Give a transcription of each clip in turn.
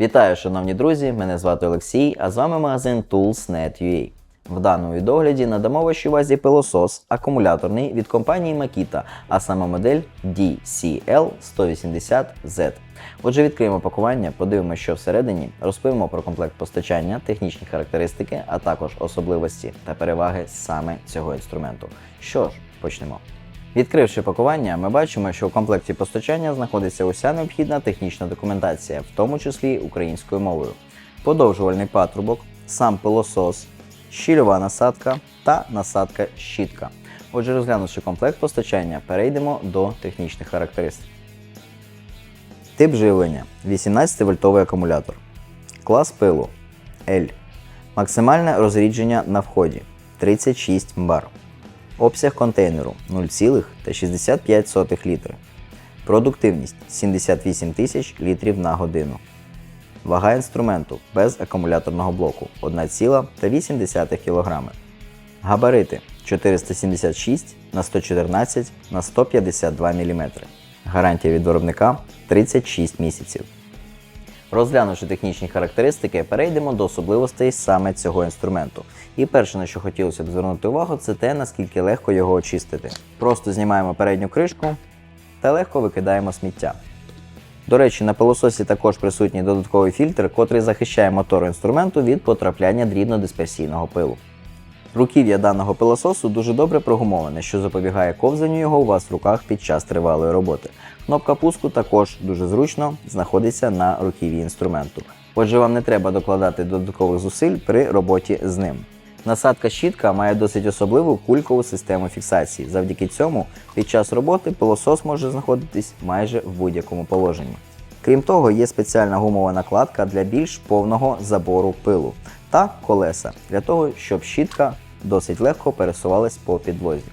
Вітаю, шановні друзі! Мене звати Олексій, а з вами магазин Tools.net.ua. В даному відогляді надамо вашій увазі пилосос акумуляторний від компанії Makita, а саме модель DCL180Z. Отже, відкриємо пакування, подивимося, що всередині, розповімо про комплект постачання, технічні характеристики, а також особливості та переваги саме цього інструменту. Що ж, почнемо. Відкривши пакування, ми бачимо, що в комплекті постачання знаходиться уся необхідна технічна документація, в тому числі українською мовою, подовжувальний патрубок, сам пилосос, щільова насадка та насадка щітка. Отже, розглянувши комплект постачання, перейдемо до технічних характеристик. Тип живлення 18-вольтовий акумулятор. Клас пилу L. Максимальне розрідження на вході 36 бар. Обсяг контейнеру 0,65 літри. Продуктивність 78 тисяч літрів на годину. Вага інструменту без акумуляторного блоку 1,8 кг. Габарити 476 на 114 на 152 мм. Гарантія від виробника 36 місяців. Розглянувши технічні характеристики, перейдемо до особливостей саме цього інструменту. І перше, на що хотілося б звернути увагу, це те, наскільки легко його очистити. Просто знімаємо передню кришку та легко викидаємо сміття. До речі, на пилососі також присутній додатковий фільтр, котрий захищає мотор інструменту від потрапляння дрібнодисперсійного пилу. Руків'я даного пилососу дуже добре прогумоване, що запобігає ковзанню його у вас в руках під час тривалої роботи. Кнопка пуску також дуже зручно знаходиться на руків'ї інструменту. Отже, вам не треба докладати додаткових зусиль при роботі з ним. Насадка щітка має досить особливу кулькову систему фіксації. Завдяки цьому під час роботи пилосос може знаходитись майже в будь-якому положенні. Крім того, є спеціальна гумова накладка для більш повного забору пилу та колеса для того, щоб щітка досить легко пересувалась по підлозі.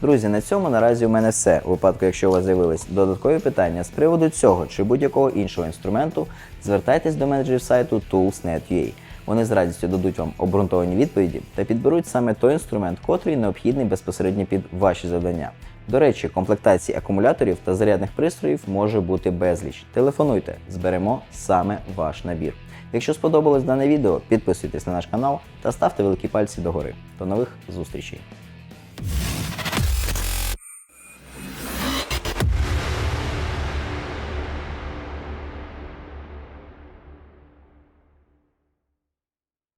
Друзі, на цьому наразі у мене все. У випадку, якщо у вас з'явились додаткові питання з приводу цього чи будь-якого іншого інструменту, звертайтесь до менеджерів сайту Tools.net.ua. Вони з радістю дадуть вам обґрунтовані відповіді та підберуть саме той інструмент, котрий необхідний безпосередньо під ваші завдання. До речі, комплектацій акумуляторів та зарядних пристроїв може бути безліч. Телефонуйте, зберемо саме ваш набір. Якщо сподобалось дане відео, підписуйтесь на наш канал та ставте великі пальці догори. До нових зустрічей!